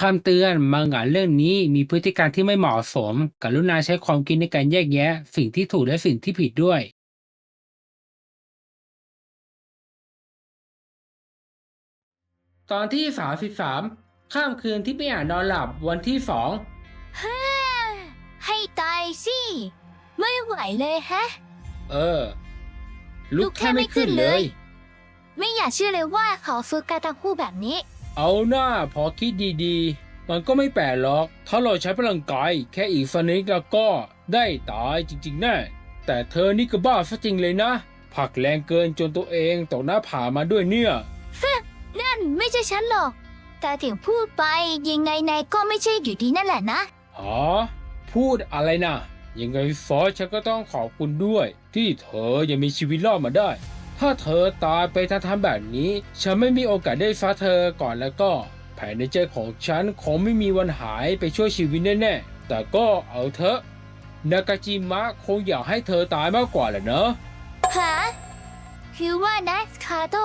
คำเตือนมังงะเรื่องนี้มีพฤติกรรมที่ไม่เหมาะสม กรุณาใช้ความคิดในการแยกแยะ สิ่งที่ถูกและสิ่งที่ผิดด้วย ตอนที่สามสิบสามข้ามคืนที่ไม่อาจนอนหลับวันที่สองฮ่าให้ตายสิ ไม่ไหวเลยแฮะ เออ ลุกแค่ไม่ขึ้นเลย ไม่อยากเชื่อเลยว่าเขาฝึกการตะคู่แบบนี้ เอาหน้าพอคิดดีๆ มันก็ไม่แปลกหรอก ถ้าเราใช้พลังกายแค่อีกฟันนิดแล้วก็ได้ตายจริงๆแน่แต่เธอนี่ก็บ้าซะจริงเลยนะผลักแรงเกินจนตัวเองตกหน้าผามาด้วยเนี่ยนั่นไม่ใช่ฉันหรอก แต่ถึงพูดไปยังไงนายก็ไม่ใช่อยู่ดีนั่นแหละนะหาพูดอะไรนะยังไงฟอสฉันก็ต้องขอบคุณด้วย ที่เธอยังมีชีวิตรอดมาได้ ถ้าเธอตายไปทันทำแบบนี้ ฉันไม่มีโอกาสได้ฟ้าเธอก่อนแล้วก็ แผนในใจของฉันคงไม่มีวันหายไปช่วยชีวิตแน่ๆ แต่ก็เอาเถอะ นากาจิมะคงอยากให้เธอตายมากกว่าแหละเนอะฮะคือว่านัสคาโต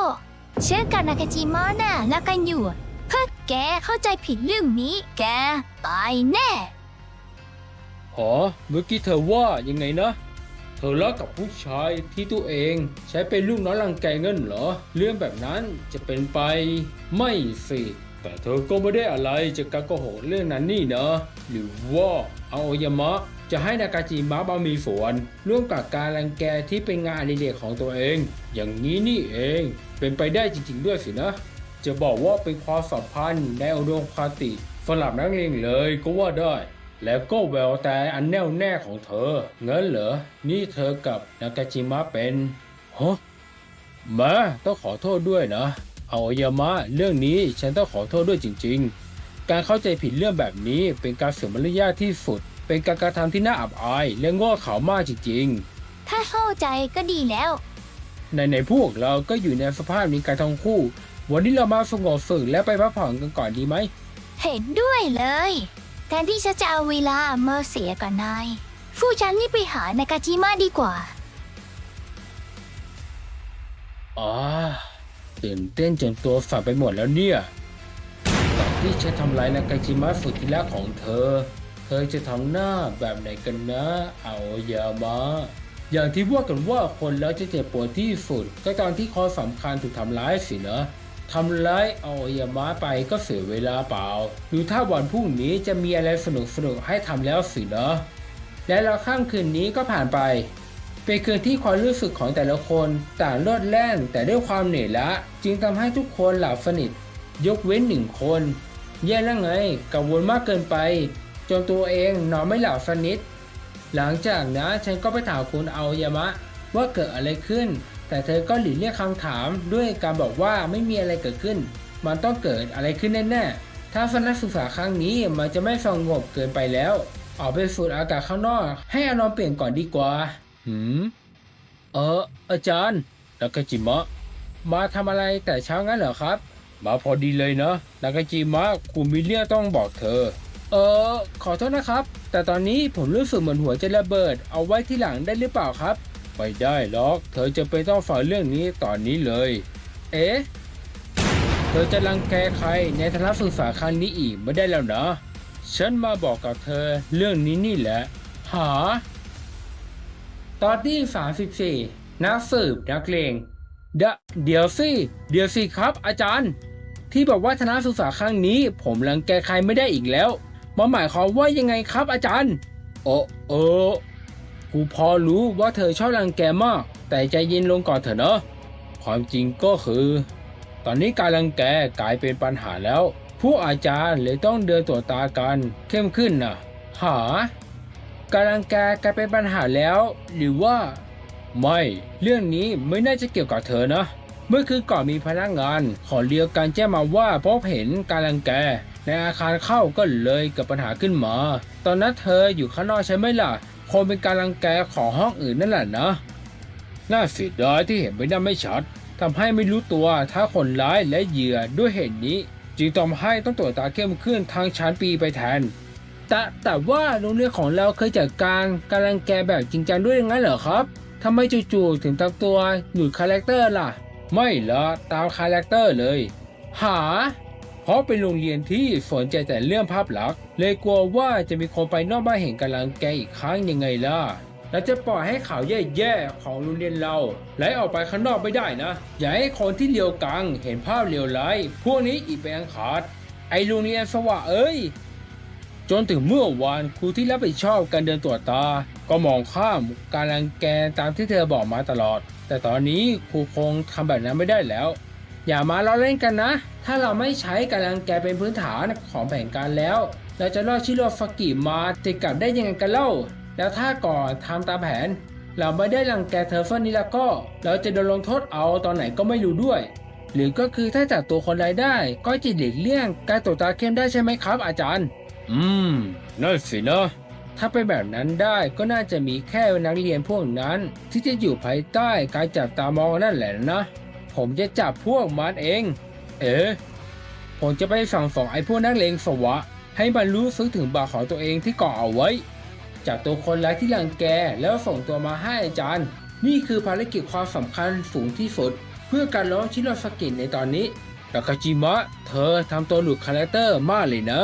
เชื่อกับนากาจิมะน่ะรักกันอยู่ เพื่อแกเข้าใจผิดเรื่องนี้ แกตายแน่หอเมื่อกี้เธอว่ายังไงนะ เธอรักกับผู้ชายที่ตัวเองใช้เป็นลูกน้องรังแกเงินเหรอ เรื่องแบบนั้นจะเป็นไปไม่สิแต่เธอก็ไม่ได้อะไรจากการโกหกเรื่องนั้นนี่เนะหรือว่าเอาอยามะจะให้นากาจิมะมามีส่วนร่วมกับการรังแกที่เป็นงานอดิเรกของตัวเอง อย่างนี้นี่เองเป็นไปได้จริง ๆ ด้วยสินะ จะบอกว่าเป็นความสัมพันธ์ในอุดมคติสลับนักเรียนเลยก็ว่าได้ แล้วก็แววแต่อันแน่วแน่ของเธองั้นเหรอ นี่เธอกับนากาจิมะเป็นฮะมาต้องขอโทษด้วยนะเอายามะเรื่องนี้ฉันต้องขอโทษด้วยจริง ๆ การเข้าใจผิดเรื่องแบบนี้เป็นการเสียมารยาทที่สุด เป็นการกระทำที่น่าอับอายและโง่เขลามากจริงถ้าเข้าใจก็ดีแล้วๆในในๆพวกเราก็อยู่ในสภาพนี้กันทั้งคู่ วันนี้เรามาสงบฝึกและไปพักผ่อนกันก่อนดีไหม เห็นด้วยเลย แทนที่ฉันจะเอาเวลามาเสียกับนาย ฟูฉันนี่ไปหานากาจิมะดีกว่าอ่าตื่นเต้นจนตัวสั่นไปหมดแล้วเนี่ยตอนที่ฉันทำลายนากาจิมะสุดที่รักของเธอ เธอจะทำหน้าแบบไหนกันนะ เอาอย่ามะอย่างที่ว่ากันว่าคนแล้วจะเจ็บปวดที่สุด ก็ตอนที่คอสำคัญถูกทำร้ายสินะ ทำร้ายเอายามะไปก็เสียเวลาเปล่า ดูถ้าวันพรุ่งนี้จะมีอะไรสนุกสนุกให้ทำแล้วสินะและแล้วข้ามคืนนี้ก็ผ่านไป เป็นคืนที่ความรู้สึกของแต่ละคนต่างลดแล่นแต่ด้วยความเหนื่อยล้าจึงทำให้ทุกคนหลับสนิท ยกเว้นหนึ่งคนแย่แล้วไงกังวลมากเกินไป จนตัวเองนอนไม่หลับสนิท หลังจากนั้นฉันก็ไปถามคุณเอายามะ ว่าเกิดอะไรขึ้น แต่เธอก็หลีกเลี่ยงคำถามด้วยการบอกว่าไม่มีอะไรเกิดขึ้น มันต้องเกิดอะไรขึ้นแน่ๆ ถ้าฟันนักศึกษาครั้งนี้มันจะไม่สงบเกินไปแล้ว ออกไปสูดอากาศข้างนอก ให้อารมณ์เปลี่ยนก่อนดีกว่า หืม เออ อาจารย์นากาจิมะ มาทำอะไรแต่เช้างั้นเหรอครับ มาพอดีเลยเนาะนากาจิมะคุณมีเรื่องต้องบอกเธอ เออ ขอโทษนะครับ แต่ตอนนี้ผมรู้สึกเหมือนหัวจะระเบิด เอาไว้ที่หลังได้หรือเปล่าครับ ไม่ได้หรอก เธอจะไปต้องฟังเรื่องนี้ตอนนี้เลย เอ๊ะ เธอจะรังแกใครในทัศนศึกษาครั้งนี้อีกไม่ได้แล้วนะ ฉันมาบอกกับเธอเรื่องนี้นี่แหละ หา ตอนที่34 นักสืบนักเลงเดะเดี๋ยวสิ เดี๋ยวสิครับ อาจารย์ ที่บอกว่าทนศึกษาครั้งนี้ ผมรังแกใครไม่ได้อีกแล้วมันหมายความว่ายังไงครับอาจารย์ โอเออ กูพอรู้ว่าเธอชอบรังแกมาก แต่ใจเย็นลงก่อนเถอะเนอะความจริงก็คือ ตอนนี้การรังแกกลายเป็นปัญหาแล้ว ผู้อาจารย์เลยต้องเดินตรวจตากันเข้มขึ้นนะหาการรังแกกลายเป็นปัญหาแล้ว หรือว่า ไม่ เรื่องนี้ไม่น่าจะเกี่ยวกับเธอนะ เมื่อคืนก่อนมีพนักงานขอเรียวกันแจ้งมาว่าพบเห็นการรังแกในอาคารเข้าก็เลยเกิดปัญหาขึ้นมา ตอนนั้นเธออยู่ข้างนอกใช่ไหมล่ะ คงเป็นการรังแกของห้องอื่นนั่นแหละนะ น่าเสียดายที่เห็นใบหน้าไม่ชัดทำให้ไม่รู้ตัวถ้าคนร้ายและเหยื่อด้วยเหตุนี้ จึงทำให้ต้องตรวจตาเข้มขึ้นทางชั้นปีไปแทน แต่แต่ว่าโรงเรียนของเราเคยจัดการการรังแกแบบจริงจังด้วยงั้นเหรอครับทำไมจู่ๆถึงทำตัวหยุดคาแรคเตอร์ล่ะ ไม่ละตามคาแรคเตอร์เลย หา เพราะเป็นโรงเรียนที่สนใจแต่เรื่องภาพลักษณ์ เลยกลัวว่าจะมีคนไปนอกบ้านเห็นการรังแกอีกครั้งยังไงล่ะเราจะปล่อยให้ข่าวแย่ๆของโรงเรียนเราไหลออกไปข้างนอกไม่ได้นะ อย่าให้คนที่เลวกังเห็นภาพเลวร้ายพวกนี้อีกเป็นอันขาด ไอโรงเรียนสวะเอ้ย จนถึงเมื่อวานครูที่รับผิดชอบการเดินตรวจตา ก็มองข้ามการรังแกตามที่เธอบอกมาตลอด แต่ตอนนี้ครูคงทำแบบนั้นไม่ได้แล้ว อย่ามาล้อเล่นกันนะ ถ้าเราไม่ใช้การรังแกเป็นพื้นฐานของแผนการแล้ว เราจะรอดชิโรฟากิมาติดกลับได้ยังไงกันเล่า แล้วถ้าก่อนทำตามแผน เราไม่ได้รังแกเธอเฟอร์นี้แล้วก็ เราจะโดนลงโทษเอาตอนไหนก็ไม่รู้ด้วย หรือก็คือถ้าจับตัวคนร้ายได้ ก็จะหลีกเลี่ยงการตรวจตาเข้มได้ใช่ไหมครับ อาจารย์ อืมนั่นสินะถ้าเป็นแบบนั้นได้ก็น่าจะมีแค่นักเรียนพวกนั้น ที่จะอยู่ภายใต้การจับตามองนั่นแหละนะ ผมจะจับพวกมันเอง เอ๋ผมจะไปสั่งสอนไอ้พวกนักเลงสวะ ให้มันรู้สึกถึงบาปของตัวเองที่ก่อเอาไว้จับตัวคนร้ายที่รังแกแล้วส่งตัวมาให้อาจารย์ นี่คือภารกิจความสำคัญสูงที่สุด เพื่อการล้อชิโรสกิในตอนนี้ทาคาจิมะ เธอทำตัวหลุดคาแรคเตอร์มากเลยนะ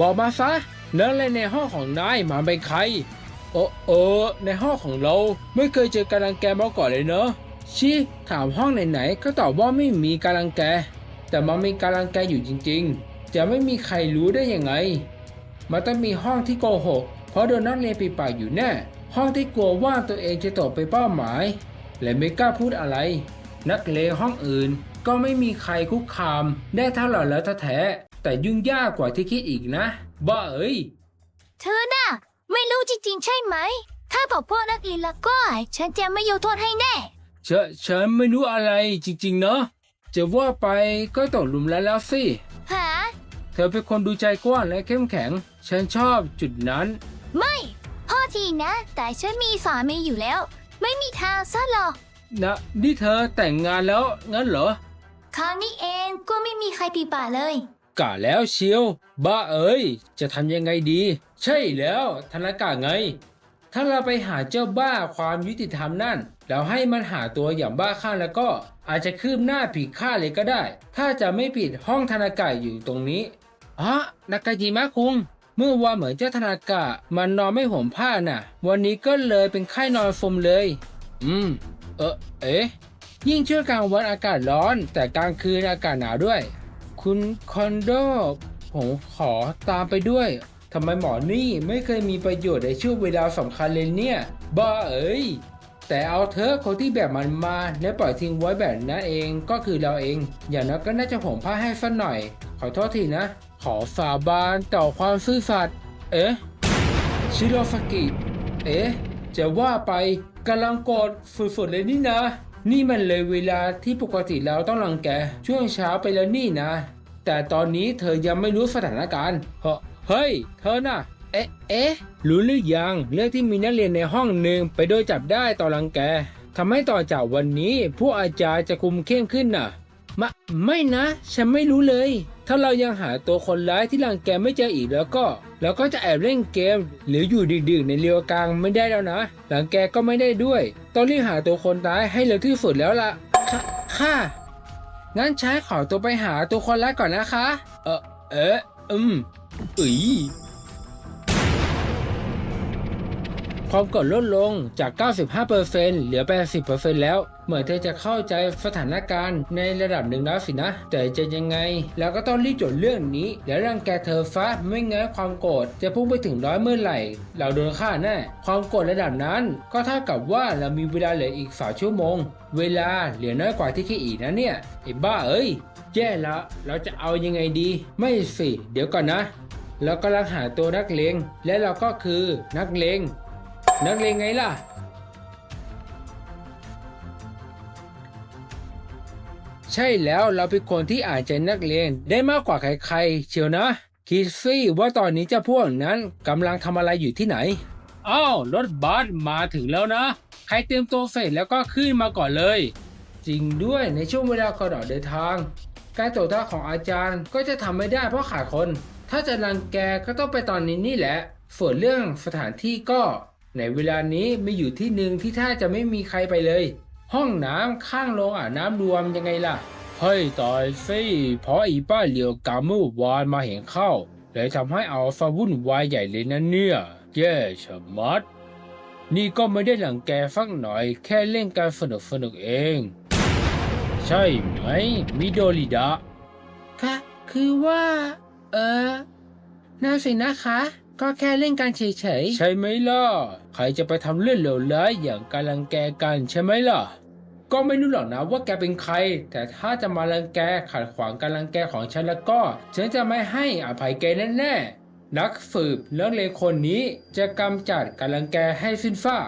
บอกมาซะนักเล่นในห้องของนายมาเป็นใคร โอ้เออในห้องของเราไม่เคยเจอการรังแกมาก่อนเลยเนอะชิถามห้องไหนๆก็ตอบว่าไม่มีการรังแก แต่มันมีการรังแกอยู่จริง ๆ จะไม่มีใครรู้ได้ยังไง มันต้องมีห้องที่โกหก เพราะโดนนักเรียนปิดปากอยู่แน่ ห้องที่กลัวว่าตัวเองจะตกเป็นเป้าหมาย และไม่กล้าพูดอะไร นักเลงห้องอื่นก็ไม่มีใครคุกคามได้เท่าเราแล้วแท้ๆแต่ยุ่งยากกว่าที่คิดอีกนะ บ้าเอ้ย เธอน่ะ ไม่รู้จริงๆใช่ไหม ถ้าบอกพวกนักเรียนแล้วก็ ฉันจะไม่ยกโทษให้แน่ เชนฉันไม่รู้อะไรจริงๆเนาะจะว่าไปก็ตกหลุมแล้วแล้วสิ หา เธอเป็นคนดูใจกว้างและเข้มแข็ง ฉันชอบจุดนั้น ไม่ พ่อทีนะ แต่ฉันมีสามีอยู่แล้ว ไม่มีทางซะหรอกนะ นี่เธอแต่งงานแล้ว งั้นเหรอคราวนี้เองก็ไม่มีใครปีป่ากเลย กะแล้วเชียว บ้าเอ้ย จะทำยังไงดี ใช่แล้วธนากะไง ถ้าเราไปหาเจ้าบ้าความยุติธรรมนั่น แล้วให้มันหาตัวอย่างบ้าข้างแล้วก็ อาจจะคืบหน้าผิดค่าดเลยก็ได้ ถ้าจะไม่ผิดห้องธนากะอยู่ตรงนี้ อ๋อนากาจิมะคุง เมื่อวานเหมือนเจ้าธนากะ มันนอนไม่ห่มผ้าน่ะ วันนี้ก็เลยเป็นไข้นอนฟมเลย อืม เออเอ๊ะ ยิ่งช่วงกลางวันอากาศร้อน แต่กลางคืนอากาศหนาวด้วย คุณคอนโดผมขอตามไปด้วยทำไมหมอนี่ไม่เคยมีประโยชน์ในช่วงเวลาสำคัญเลยเนี่ย บ้าเอ้ย แต่เอาเถอะคนที่แบบมันมาและปล่อยทิ้งไว้แบบนั้นเองก็คือเราเอง อย่างนั้นก็น่าจะผมผ้าให้สักหน่อย ขอโทษทีนะ ขอสาบานต่อความซื่อสัตย์ เอ๊ะ ชิโรฟากิ เอ๊ะ จะว่าไปกำลังโกรธฝุดๆเลยนี่นะ นี่มันเลยเวลาที่ปกติเราต้องรังแก ช่วงเช้าไปแล้วนี่นะ แต่ตอนนี้เธอยังไม่รู้สถานการณ์เฮ้เฮ้ย เธอน่ะ เอ๊ะ เอ๊ะ รู้หรือยังเรื่องที่มีนักเรียนในห้องหนึ่งไปโดนจับได้ต่อรังแกทำให้ต่อจากวันนี้ผู้อาจารย์จะคุมเข้มขึ้นน่ะมะไม่นะ ฉันไม่รู้เลย ถ้าเรายังหาตัวคนร้ายที่รังแกไม่เจออีกแล้วก็เราก็จะแอบเล่นเกม หรืออยู่ดึกๆในเรือกลางไม่ได้แล้วนะหลังแกก็ไม่ได้ด้วย ต้องรีบหาตัวคนร้ายให้เร็วที่สุดแล้วล่ะค่ะค่ะงั้นใช้ขอตัวไปหาตัวคนร้ายก่อนนะคะ เออเอ๊ะอืมอุ๊ยความกดลดลงจาก 95%เหลือ 80%แล้ว เหมือนเธอจะเข้าใจสถานการณ์ในระดับหนึ่งแล้วสินะ แต่จะยังไงเราก็ต้องรีบจดเรื่องนี้แล้วรังแกเธอฟะไม่งั้นความโกรธจะพุ่งไปถึงร้อยเมื่อไหร่ เราโดนฆ่าแน่ความโกรธระดับนั้น ก็เท่ากับว่าเรามีเวลาเหลืออีกสาชั่วโมง เวลาเหลือน้อยกว่าที่คิดอีกนะเนี่ยไอ้บ้าเอ้ยแย่แล้วเราจะเอายังไงดี ไม่สิ เดี๋ยวก่อนนะเรากำลังหาตัวนักเลงและเราก็คือนักเลงนักเลงไงล่ะ ใช่แล้วเราเป็นคนที่อ่านใจนักเลงได้มากกว่าใครๆ เชียวนะ คิดซี่ว่าตอนนี้เจ้าพวกนั้นกำลังทำอะไรอยู่ที่ไหน อ้าว รถบัสมาถึงแล้วนะ ใครเตรียมตัวเสร็จแล้วก็ขึ้นมาก่อนเลย จริงด้วยในช่วงเวลาก่อนออกเดินทาง การตรวจท่าของอาจารย์ก็จะทำไม่ได้เพราะขาดคน ถ้าจะรังแกก็ต้องไปตอนนี้นี่แหละ ส่วนเรื่องสถานที่ก็ ในเวลานี้มีอยู่ที่หนึ่งที่ถ้าจะไม่มีใครไปเลย ห้องน้ำข้างโรงอาบน้ำรวมยังไงล่ะพอให้ตายสิเพราะอีป้าเหลียวกาเมื่อวานมาเห็นเข้า เลยทำให้อัลฟาวุ่นวายใหญ่เลยนะเนี่ย แย่ชะมัด นี่ก็ไม่ได้หลังแกฟักหน่อย แค่เล่นการสนุกสนุกๆเอง ใช่ไหม มิโดริดะ คะ คือว่า เออน่าสินะคะ ก็แค่เล่นกันเฉยๆ ใช่ไหมล่ะ ใครจะไปทำเรื่องเลวร้ายอย่างการลังแกกันใช่ไหมล่ะ ก็ไม่รู้หรอกนะว่าแกเป็นใคร แต่ถ้าจะมารังแกขัดขวางการรังแกของฉันแล้วก็ ฉันจะไม่ให้อภัยแกแน่ๆ นักสืบนักเลงคนนี้จะกำจัดการรังแกให้สิ้นฟ้า